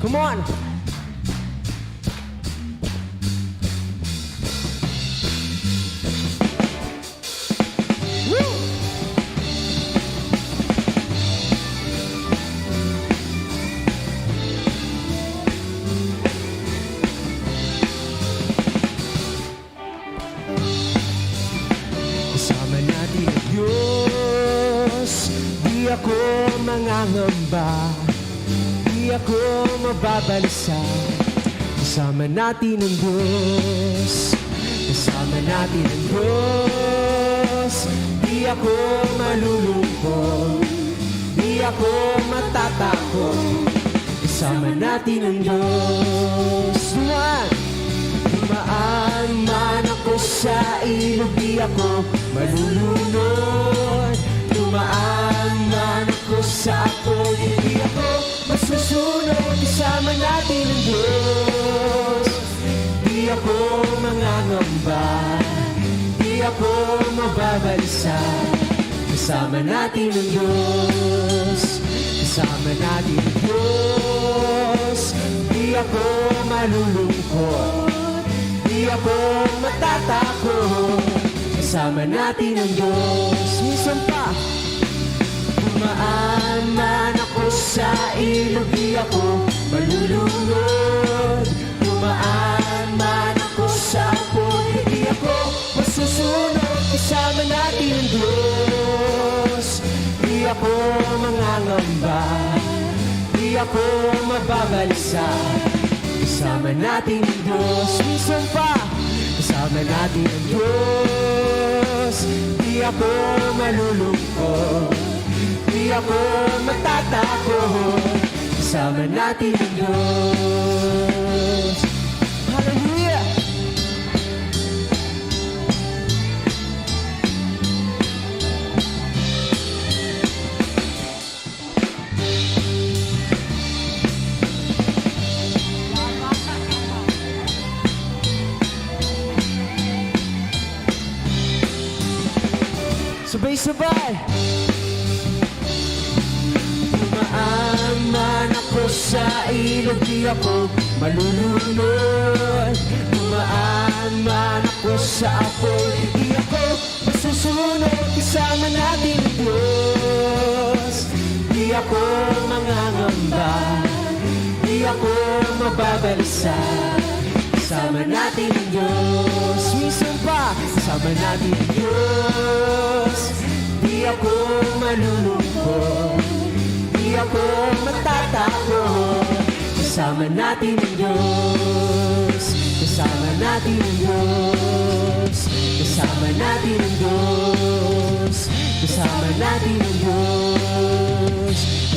Come on! Ako mangangamba Di ako mababalisa Kasama natin ang Diyos. Kasama natin ang Diyos. Di ako malulungkot. Di ako matatakot. Kasama natin ang Diyos. One, Dumaan man ako sa ilog Di ako malulunod masusunod Kasama natin ang Diyos. Di ako mangangamba Di Kasama natin ang Diyos natin ang Diyos. Di ako malulungkot Di ako matatakot. Kasama natin ang Diyos Minsan pa ako Di ako malulunod Dumaan man ako sa apoy Di ako masusunod. Kasama natin ang Diyos. Di ako mangangamba. Di ako mababalisa. Kasama natin ang Diyos. Minsan pa Kasama natin ang Diyos. Di ako malulungkot. Di ako matatakot Kasama natin ang Diyos Hallelujah! Sabay-sabay! Ako sa ilog Di ako malulunod. Dumaan man ako sa apoy Di ako masusunod. Kasama natin Diyos. Di ako mangangamba Di ako mababalisa Kasama natin Diyos. Minsan pa Kasama natin Diyos. Di ako malulungkot Di ako Kasama natin ang Diyos. Kasama natin ang Diyos. Kasama natin ang Diyos. Kasama natin ang Diyos